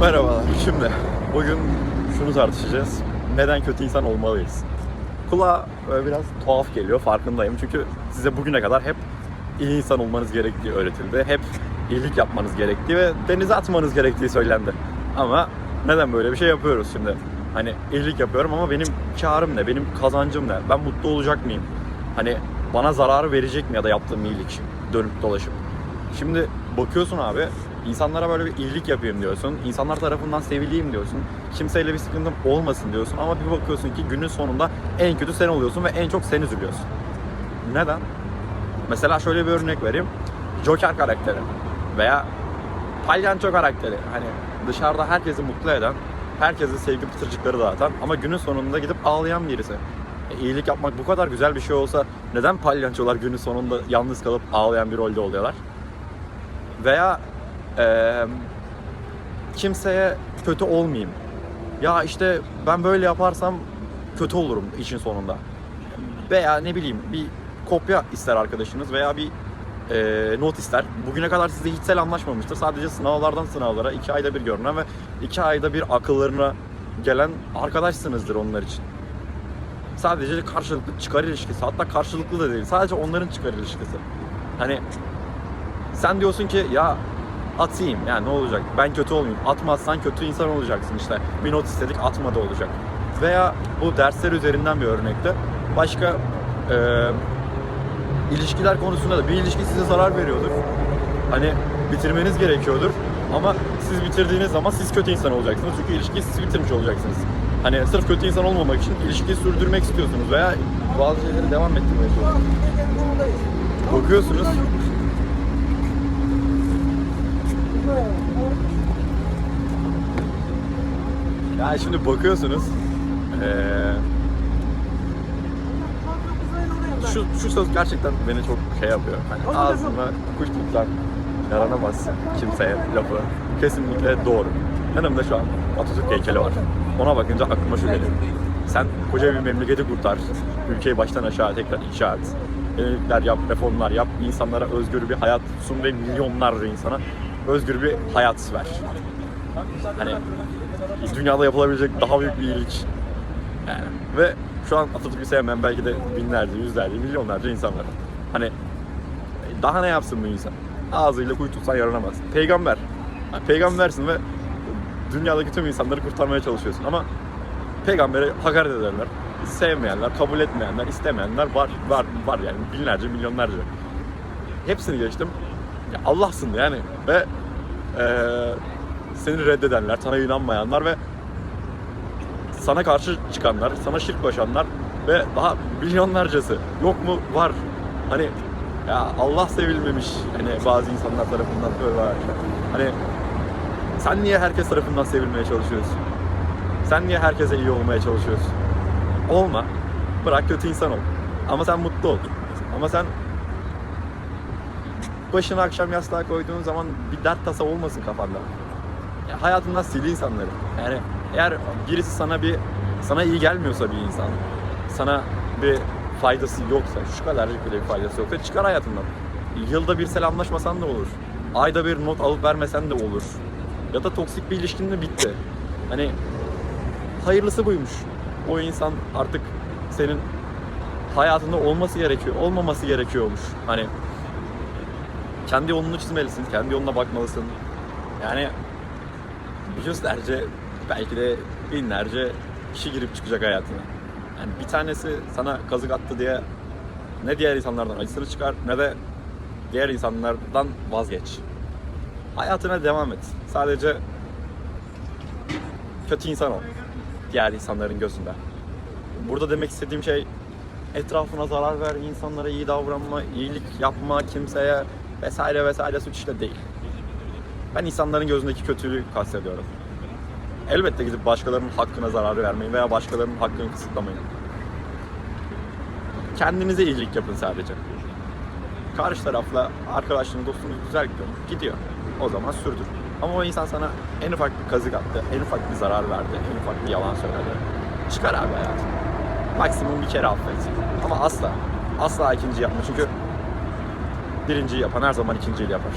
Merhabalar. Şimdi bugün şunu tartışacağız. Neden kötü insan olmalıyız? Kulağa böyle biraz tuhaf geliyor farkındayım. Çünkü size bugüne kadar hep iyi insan olmanız gerektiği öğretildi. Hep iyilik yapmanız gerektiği ve denize atmanız gerektiği söylendi. Ama neden böyle bir şey yapıyoruz şimdi? Hani iyilik yapıyorum ama benim karım ne? Benim kazancım ne? Ben mutlu olacak mıyım? Hani bana zarar verecek mi ya da yaptığım iyilik dönüp dolaşıp? Şimdi bakıyorsun abi insanlara böyle bir iyilik yapayım diyorsun. İnsanlar tarafından sevileyim diyorsun. Kimseyle bir sıkıntım olmasın diyorsun ama bir bakıyorsun ki günün sonunda en kötü sen oluyorsun ve en çok sen üzülüyorsun. Neden? Mesela şöyle bir örnek vereyim. Joker karakteri veya palyanço karakteri. Hani dışarıda herkesi mutlu eden, herkese sevgi pıtırcıkları dağıtan ama günün sonunda gidip ağlayan birisi. E, iyilik yapmak bu kadar güzel bir şey olsa neden palyançolar günün sonunda yalnız kalıp ağlayan bir rolde oluyorlar? Veya eee, kimseye kötü olmayayım. Ya işte ben böyle yaparsam kötü olurum işin sonunda. Veya ne bileyim bir kopya ister arkadaşınız veya bir eee, not ister. Bugüne kadar size hiçsel anlaşmamıştır. Sadece sınavlardan sınavlara iki ayda bir görünen ve iki ayda bir akıllarına gelen arkadaşsınızdır onlar için. Sadece karşılıklı çıkar ilişkisi. Hatta karşılıklı da değil. Sadece onların çıkar ilişkisi. Hani sen diyorsun ki ya atayım. Yani ne olacak? Ben kötü olmayayım. Atmazsan kötü insan olacaksın işte. Bir not istedik atma da olacak. Veya bu dersler üzerinden bir örnekte. Başka e, ilişkiler konusunda da bir ilişki size zarar veriyordur. Hani bitirmeniz gerekiyordur. Ama siz bitirdiğiniz zaman siz kötü insan olacaksınız. Çünkü ilişkiyi siz bitirmiş olacaksınız. Hani sırf kötü insan olmamak için ilişkiyi sürdürmek istiyorsunuz veya bazı şeyleri devam ettirmeye çalışıyorsunuz. Bakıyorsunuz Ya şimdi bakıyorsunuz eee, şu, şu söz gerçekten beni çok şey yapıyor. Hani ağzına kuş tutsan yaranamaz kimseye lafı. Kesinlikle doğru. Yanımda şu an Atatürk heykeli var. Ona bakınca aklıma şu geliyor. Sen koca bir memleketi kurtar. Ülkeyi baştan aşağı tekrar inşa et. Yenilikler yap, reformlar yap. insanlara özgür bir hayat sun ve milyonlarca insana özgür bir hayat ver. Hani dünyada yapılabilecek daha büyük bir iyilik. Yani ve şu an Atatürk'ü sevmeyen belki de binlerce, yüzlerce, milyonlarca insan var. Hani daha ne yapsın bu insan? Ağzıyla kuyu tutsan yaranamaz. Peygamber. Yani peygambersin ve dünyadaki tüm insanları kurtarmaya çalışıyorsun ama peygambere hakaret ederler. Sevmeyenler, kabul etmeyenler, istemeyenler var, var, var yani binlerce, milyonlarca. Hepsini geçtim. Ya Allah'sın yani ve eee seni reddedenler, sana inanmayanlar ve sana karşı çıkanlar, sana şirk koşanlar ve daha milyonlarcası yok mu? Var. Hani ya Allah sevilmemiş hani bazı insanlar tarafından böyle var. Hani sen niye herkes tarafından sevilmeye çalışıyorsun? Sen niye herkese iyi olmaya çalışıyorsun? Olma. Bırak kötü insan ol. Ama sen mutlu ol. Ama sen başını akşam yastığa koyduğun zaman bir dert tasa olmasın kafanda. Ya hayatından sil insanları. Yani eğer birisi sana bir sana iyi gelmiyorsa bir insan, sana bir faydası yoksa, şu kadarcık bile bir faydası yoksa çıkar hayatından. Yılda bir selamlaşmasan da olur. Ayda bir not alıp vermesen de olur. Ya da toksik bir ilişkin de bitti. Hani hayırlısı buymuş. O insan artık senin hayatında olması gerekiyor, olmaması gerekiyormuş. Hani kendi yolunu çizmelisin, kendi yoluna bakmalısın. Yani yüzlerce belki de binlerce kişi girip çıkacak hayatına. Yani bir tanesi sana kazık attı diye ne diğer insanlardan acısını çıkar ne de diğer insanlardan vazgeç. Hayatına devam et. Sadece kötü insan ol. Diğer insanların gözünde. Burada demek istediğim şey etrafına zarar ver, insanlara iyi davranma, iyilik yapma kimseye vesaire vesaire suç işte değil. Ben insanların gözündeki kötülüğü kastediyorum. Elbette gidip başkalarının hakkına zarar vermeyin veya başkalarının hakkını kısıtlamayın. Kendinize iyilik yapın sadece. Karşı tarafla arkadaşlığınız, dostluğunuz güzel gidiyor. Gidiyor. O zaman sürdür. Ama o insan sana en ufak bir kazık attı, en ufak bir zarar verdi, en ufak bir yalan söyledi. Çıkar abi hayatım. Maksimum bir kere affet. Ama asla, asla ikinci yapma. Çünkü birinciyi yapan her zaman ikinciyi yapar.